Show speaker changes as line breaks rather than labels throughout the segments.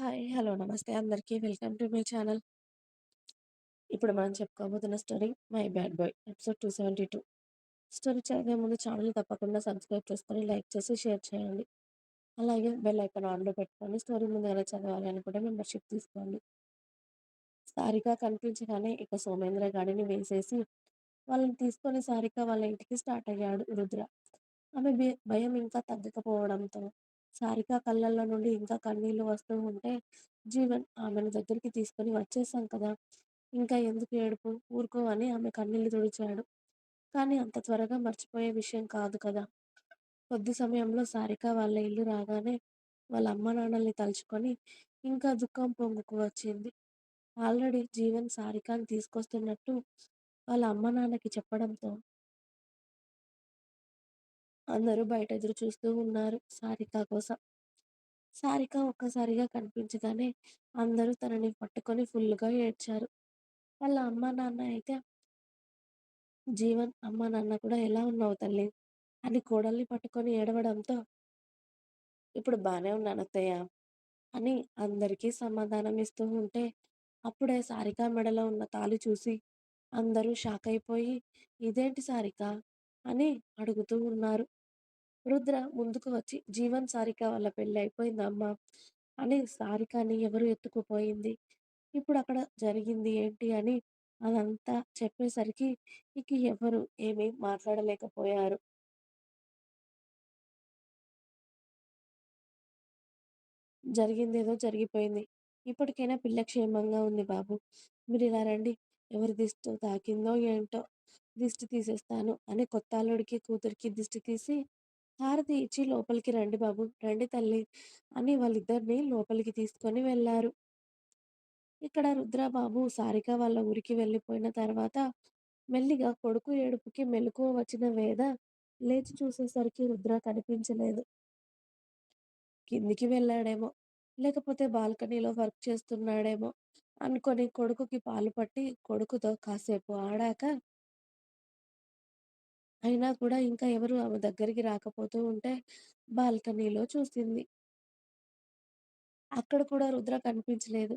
Hi. Hello. నమస్తే అందరికీ. Welcome to my channel. ఇప్పుడు మనం చెప్పుకోబోతున్న story 'my bad boy' episode 272. Story చదివే ముందు ఛానల్ తప్పకుండా సబ్స్క్రైబ్ చేసుకొని, లైక్ చేసి, షేర్ చేయండి. అలాగే బెల్ ఐకాన్ ఆన్‌లో పెట్టుకొని స్టోరీ ముందు ఎలా చదవాలి అని కూడా మెంబర్‌షిప్ తీసుకోండి. సారిగా కనిపించగానే ఇక సోమేంద్ర గాడిని వేసేసి వాళ్ళని తీసుకొని సారిక వాళ్ళ ఇంటికి స్టార్ట్ అయ్యాడు రుద్ర. ఆమె భయం ఇంకా తగ్గకపోవడంతో సారిక కళ్ళల్లో నుండి ఇంకా కన్నీళ్ళు వస్తూ ఉంటే జీవన్ ఆమెను దగ్గరికి తీసుకొని వచ్చేసాం కదా! ఇంకా ఎందుకు ఏడుపు? ఊరుకో అని ఆమె కన్నీళ్ళు తుడిచాడు. కానీ అంత త్వరగా మర్చిపోయే విషయం కాదు కదా! కొద్ది సమయంలో సారిక వాళ్ళ ఇల్లు రాగానే వాళ్ళ అమ్మానాన్నల్ని తలుచుకొని ఇంకా దుఃఖం పొంగుకు వచ్చింది. ఆల్రెడీ జీవన్ సారికాని తీసుకొస్తున్నట్టు వాళ్ళ అమ్మానాన్నకి చెప్పడంతో అందరూ బయట ఎదురు చూస్తూ ఉన్నారు సారిక కోసం. సారిక ఒక్కసారిగా కనిపించగానే అందరూ తనని పట్టుకొని ఫుల్లుగా ఏడ్చారు. వాళ్ళ అమ్మా నాన్న అయితే జీవన్ అమ్మా నాన్న కూడా ఎలా ఉన్నావు తల్లి? అని కోడల్ని పట్టుకొని ఏడవడంతో ఇప్పుడు బాగానే ఉన్నాను అత్తయ్య అని అందరికీ సమాధానం ఇస్తూ ఉంటే అప్పుడే సారిక మెడలో ఉన్న తాళి చూసి అందరూ షాక్ అయిపోయి ఇదేంటి సారిక అని అడుగుతూ ఉన్నారు. రుద్ర ముందుకు వచ్చి జీవన్ సారిక వాళ్ళ పెళ్ళి అయిపోయింది అమ్మ అని సారికని ఎవరు ఎత్తుకుపోయింది? ఇప్పుడు అక్కడ జరిగింది ఏంటి అని అదంతా చెప్పేసరికి ఇక ఎవరు ఏమీ మాట్లాడలేకపోయారు. జరిగిందేదో జరిగిపోయింది. ఇప్పటికైనా పిల్ల క్షేమంగా ఉంది బాబు. మీరు ఇలా రండి. ఎవరి దిష్టి తాకిందో ఏంటో దిష్టి తీసేస్తాను అని కొత్త అల్లుడికి కూతురికి దిష్టి తీసి హారతి ఇచ్చి లోపలికి రండి బాబు, రండి తల్లి అని వాళ్ళిద్దరిని లోపలికి తీసుకొని వెళ్ళారు ఇక్కడ రుద్రబాబు సారిక వాళ్ళ ఊరికి వెళ్ళిపోయిన తర్వాత మెల్లిగా కొడుకు ఏడుపుకి మెలకువ వచ్చిన వేద లేచి చూసేసరికి రుద్ర కనిపించలేదు. కిందికి వెళ్ళాడేమో, లేకపోతే బాల్కనీలో వర్క్ చేస్తున్నాడేమో అనుకొని కొడుకుకి పాలు పట్టి కొడుకుతో కాసేపు ఆడాక అయినా కూడా ఇంకా ఎవరు ఆమె దగ్గరికి రాకపోతూ ఉంటే బాల్కనీలో చూసింది. అక్కడ కూడా రుద్ర కనిపించలేదు.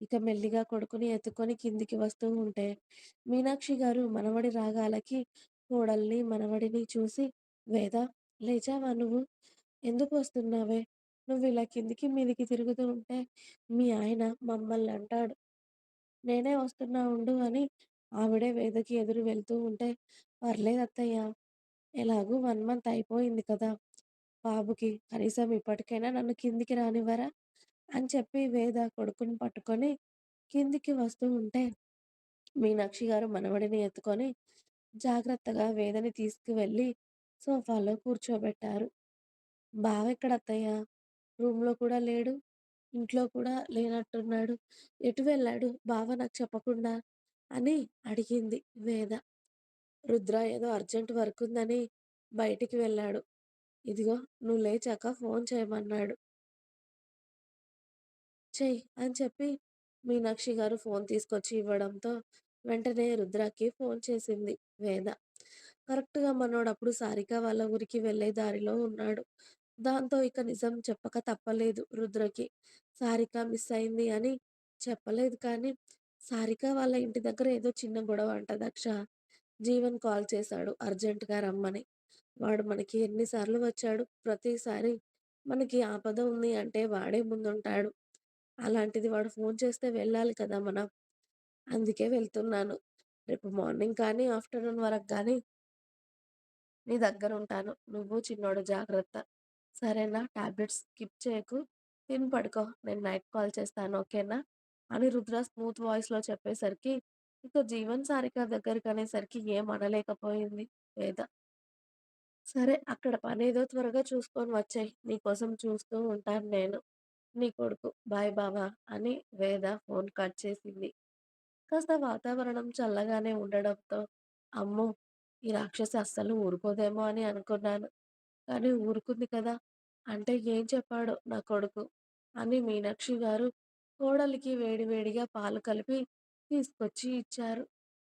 ఇక మెల్లిగా కొడుకుని ఎత్తుకొని కిందికి వస్తూ ఉంటే మీనాక్షి గారు మనవడి రాగాలకి కోడల్ని, మనవడిని చూసి వేద లేచావా నువ్వు? ఎందుకు వస్తున్నావే? నువ్విలా కిందికి మీదికి తిరుగుతూ ఉంటే మీ ఆయన మమ్మల్ని అంటాడు. నేనే వస్తున్నా ఉండు అని ఆవిడే వేదకి ఎదురు వెళ్తూ ఉంటే పర్లేదు అత్తయ్య. ఎలాగూ వన్ మంత్ అయిపోయింది కదా! బాబుకి కనీసం ఇప్పటికైనా నన్ను కిందికి రానివ్వరా? అని చెప్పి వేద కొడుకుని పట్టుకొని కిందికి వస్తూ ఉంటే మీనాక్షి గారు మనవడిని ఎత్తుకొని జాగ్రత్తగా వేదని తీసుకువెళ్ళి సోఫాలో కూర్చోబెట్టారు. బావెక్కడత్తయ్య? రూమ్‌లో కూడా లేడు. ఇంట్లో కూడా లేనట్టున్నాడు. ఎటు వెళ్ళాడు బావ నాకు చెప్పకుండా? అని అడిగింది వేద. రుద్ర ఏదో అర్జెంట్ వర్క్ ఉందని బయటికి వెళ్ళాడు. ఇదిగో నువ్వు లేచాక ఫోన్ చేయమన్నాడు. చెయ్ అని చెప్పి మీనాక్షి గారు ఫోన్ తీసుకొచ్చి ఇవ్వడంతో వెంటనే రుద్రకి ఫోన్ చేసింది వేద. కరెక్ట్‌గా మనోడప్పుడు సారిక వాళ్ళ ఊరికి వెళ్ళే దారిలో ఉన్నాడు. దాంతో ఇక నిజం చెప్పక తప్పలేదు రుద్రకి. సారిక మిస్ అయింది అని చెప్పలేదు కానీ సారిక వాళ్ళ ఇంటి దగ్గర ఏదో చిన్న గొడవ అంట దక్ష. జీవన్ కాల్ చేశాడు అర్జెంట్‌గా రమ్మని. వాడు మనకి ఎన్నిసార్లు వచ్చాడు. ప్రతిసారి మనకి ఆపద ఉంది అంటే వాడే ముందుంటాడు. అలాంటిది వాడు ఫోన్ చేస్తే వెళ్ళాలి కదా మనం. అందుకే వెళ్తున్నాను. రేపు మార్నింగ్ కానీ, ఆఫ్టర్‌నూన్ వరకు కానీ నీ దగ్గరుంటాను. నువ్వు చిన్నోడు జాగ్రత్త. సరేనా? టాబ్లెట్స్ స్కిప్ చేయకు. తిని పడుకో. నేను నైట్ కాల్ చేస్తాను ఓకేనా? అని రుద్ర స్మూత్ వాయిస్‌లో చెప్పేసరికి ఇక జీవన్ సారిక దగ్గరికనేసరికి ఏం అనలేకపోయింది వేద. సరే అక్కడ పనేదో త్వరగా చూసుకొని వచ్చెయ్. నీకోసం చూస్తూ ఉంటాను నేను. నీ కొడుకు. బాయ్ బావా అని వేద ఫోన్ కట్ చేసింది. కాస్త వాతావరణం చల్లగానే ఉండడంతో అమ్మో! ఈ రాక్షసి అస్సలు ఊరుకోదేమో అని అనుకున్నాను. కానీ ఊరుకుంది కదా! అంటే ఏం చెప్పాడో నా కొడుకు అని మీనాక్షి గారు కోడలికి వేడివేడిగా పాలు కలిపి తీసుకొచ్చి ఇచ్చారు.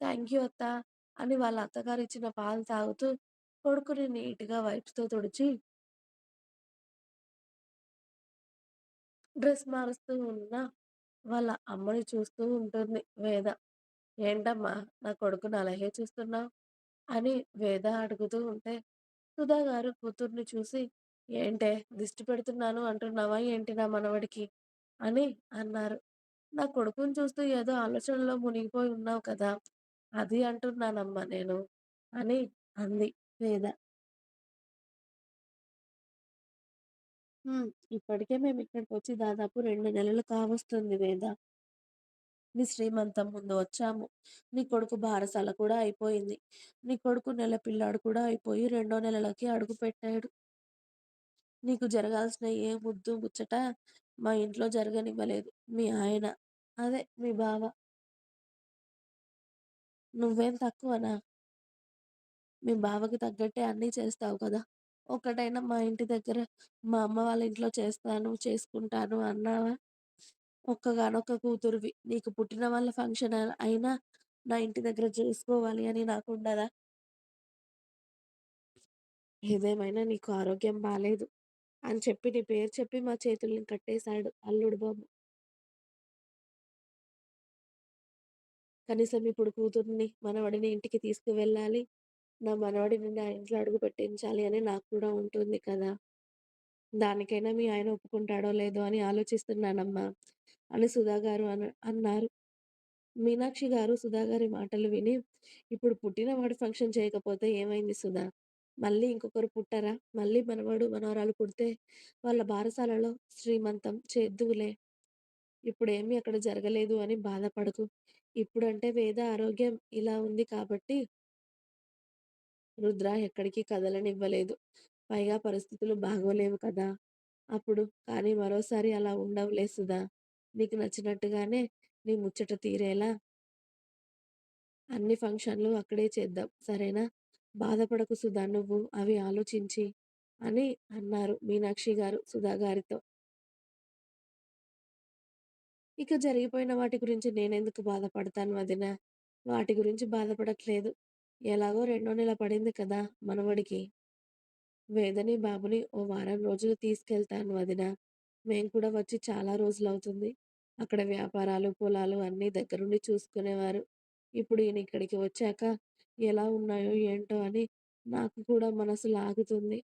థాంక్యూ అత్తా అని వాళ్ళ అత్తగారు ఇచ్చిన పాలు తాగుతూ కొడుకుని నీట్‌గా వైప్స్‌తో తుడిచి డ్రెస్ మారుస్తూ ఉన్న వాళ్ళ అమ్మని చూస్తూ ఉంటుంది వేద. "ఏంటమ్మా! నా కొడుకుని అలాగే చూస్తున్నావు?" అని వేద అడుగుతూ ఉంటే, సుధా గారు కూతుర్ని చూసి, "ఏంటే దిష్టి పెడుతున్నాను అంటున్నావా ఏంటి నా మనవడికి?" అని అన్నారు. "నా కొడుకుని చూస్తూ ఏదో ఆలోచనలో మునిగిపోయి ఉన్నావు కదా! అది అంటున్నానమ్మా నేను" అని అంది వేద. హ్మ్. ఇప్పటికే వచ్చి దాదాపు రెండు నెలలు కావస్తుంది వేద. నీ శ్రీమంతం ముందు వచ్చాము. నీ కొడుకు బారసాల కూడా అయిపోయింది. నీ కొడుకు నెల పిల్లాడు కూడా అయిపోయి రెండో నెలలకి అడుగు పెట్టాడు నీకు జరగాల్సిన ఏ ముద్దు, ముచ్చట మా ఇంట్లో జరగనివ్వలేదు మీ ఆయన. అదే మీ బావ. నువ్వేం తక్కువనా? మీ బావకి తగ్గట్టే అన్నీ చేస్తావు కదా! ఒక్కటైనా మా ఇంటి దగ్గర మా అమ్మ వాళ్ళ ఇంట్లో చేస్తాను, చేసుకుంటాను అన్నావా? ఒక్కగానొక్క కూతురివి. నీకు పుట్టిన వాళ్ళ ఫంక్షన్ అ అయినా నా ఇంటి దగ్గర చేసుకోవాలి అని నాకుండదా? ఏదేమైనా నీకు ఆరోగ్యం బాలేదు అని చెప్పి నీ పేరు చెప్పి మా చేతుల్ని కట్టేశాడు అల్లుడు బాబు. కనీసం ఇప్పుడు కూతుర్ని, మనవడిని ఇంటికి తీసుకువెళ్ళాలి. నా మనవడిని నా ఇంట్లో అడుగు పెట్టించాలి అని నాకు కూడా ఉంటుంది కదా! దానికైనా మీ ఆయన ఒప్పుకుంటాడో లేదో అని ఆలోచిస్తున్నానమ్మా అని సుధా గారు అన అన్నారు. మీనాక్షి గారు సుధా గారి మాటలు విని, ఇప్పుడు పుట్టినవాడు ఫంక్షన్ చేయకపోతే ఏమైంది సుధా? మళ్ళీ ఇంకొకరు పుట్టరా? మళ్ళీ మనవడు, మనవరాలు పుడితే వాళ్ళ బారసాలలో శ్రీమంతం చేద్దువులే. ఇప్పుడేమీ అక్కడ జరగలేదు అని బాధపడకు. ఇప్పుడంటే వేద ఆరోగ్యం ఇలా ఉంది కాబట్టి రుద్ర ఎక్కడికి కదలనివ్వలేదు. పైగా పరిస్థితులు బాగోలేవు కదా! అప్పుడు కానీ మరోసారి అలా ఉండవులే సుధా! నీకు నచ్చినట్టుగానే నీ ముచ్చట తీరేలా అన్ని ఫంక్షన్‌లు అక్కడే చేద్దాం. సరేనా? బాధపడకు సుధా నువ్వు అవి ఆలోచించి అని అన్నారు మీనాక్షి గారు సుధా గారితో. ఇక జరిగిపోయిన వాటి గురించి నేనెందుకు బాధపడతాను వదినా! వాటి గురించి బాధపడట్లేదు. ఎలాగో రెండో నెల పడింది కదా మనవడికి. వేదని, బాబుని ఓ వారం రోజులు తీసుకెళ్తాను వదినా! మేం కూడా వచ్చి చాలా రోజులవుతుంది. అక్కడ వ్యాపారాలు, పొలాలు అన్నీ దగ్గరుండి చూసుకునేవారు. ఇప్పుడు ఈయన ఇక్కడికి వచ్చాక ఎలా ఉన్నాయో ఏంటో అని నాకు కూడా మనసు లాగుతుంది.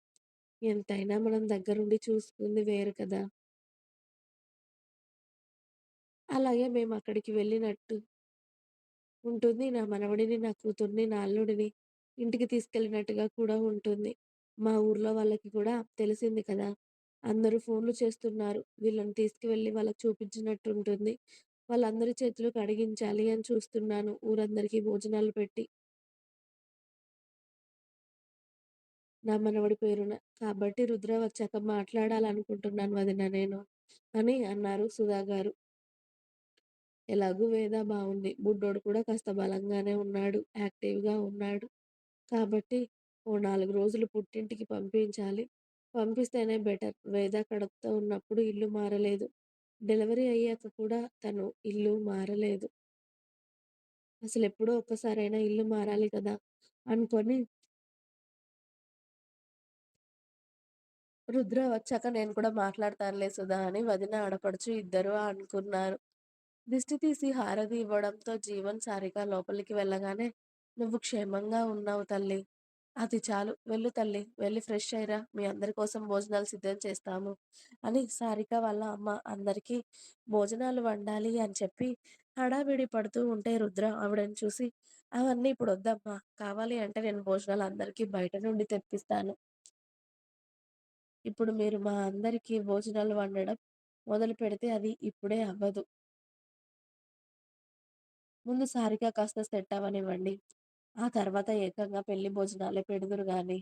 ఎంతైనా మనం దగ్గరుండి చూసుకుంది వేరు కదా! అలాగే మేమక్కడికి వెళ్ళినట్టు ఉంటుంది. నా మనవడిని, నా కూతుర్ని, నా అల్లుడిని ఇంటికి తీసుకెళ్ళినట్టుగా కూడా ఉంటుంది. మా ఊర్లో వాళ్ళకి కూడా తెలిసింది కదా! అందరూ ఫోన్‌లు చేస్తున్నారు. వీళ్ళని తీసుకువెళ్ళి వాళ్ళకి చూపించినట్టుంటుంది. వాళ్ళందరి చేతులు కడిగించాలి అని చూస్తున్నాను ఊరందరికీ భోజనాలు పెట్టి. నా మనవడి పేరున. కాబట్టి రుద్ర వచ్చాక మాట్లాడాలనుకుంటున్నాను వదిన నేను అని అన్నారు సుధా గారు. ఎలాగూ వేద బాగుంది బుడ్డోడు కూడా కాస్త బలంగానే ఉన్నాడు. యాక్టివ్‌గా ఉన్నాడు. కాబట్టి ఓ నాలుగు రోజులు పుట్టింటికి పంపించాలి. పంపిస్తేనే బెటర్. వేద కడుపుతో ఉన్నప్పుడు ఇల్లు మారలేదు. డెలివరీ అయ్యాక కూడా తను ఇల్లు మారలేదు. అసలు ఎప్పుడో ఒక్కసారైనా ఇల్లు మారాలి కదా! అనుకొని రుద్ర వచ్చాక నేను కూడా మాట్లాడతానులే సుధా అని వదిన, ఆడపడుచు ఇద్దరు అనుకున్నారు. దిష్టి తీసి హారతి ఇవ్వడంతో జీవన్, సారిగా లోపలికి వెళ్ళగానే "నువ్వు క్షేమంగా ఉన్నావు తల్లి అది చాలు. వెళ్ళు తల్లి వెళ్ళి ఫ్రెష్ అయిరా మీ అందరి కోసం భోజనాలు సిద్ధం చేస్తాము" అని సారిక వాళ్ళ అమ్మ అందరికీ భోజనాలు వండాలి అని చెప్పి హడావిడి పడుతూ ఉంటే రుద్ర ఆవిడని చూసి "అవన్నీ ఇప్పుడు వద్దమ్మా కావాలి అంటే నేను భోజనాలు అందరికీ బయట నుండి తెప్పిస్తాను. ఇప్పుడు మీరు మా అందరికీ భోజనాలు వండడం మొదలుపెడితే అది ఇప్పుడే అవ్వదు. ముందు సారిగా కాస్త సెట్ అవ్వనివ్వండి. ఆ తర్వాత ఏకంగా పెళ్ళి భోజనాలే పెడుదురు గాని"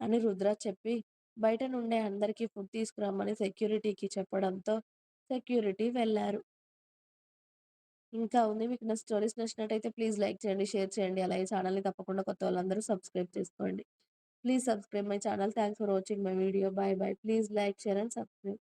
అని రుద్ర చెప్పి బయట నుండే అందరికీ ఫుడ్ తీసుకురమ్మని సెక్యూరిటీకి చెప్పడంతో సెక్యూరిటీ వెళ్ళారు. ఇంకా ఉంది. మీకు నా స్టోరీస్ నచ్చినట్టయితే ప్లీజ్ లైక్ చేయండి, షేర్ చేయండి. అలాగే ఛానల్‌ని తప్పకుండా కొత్త వాళ్ళందరూ సబ్స్క్రైబ్ చేసుకోండి. Please subscribe my channel. Thanks for watching my video. Bye bye. Please like, share and subscribe.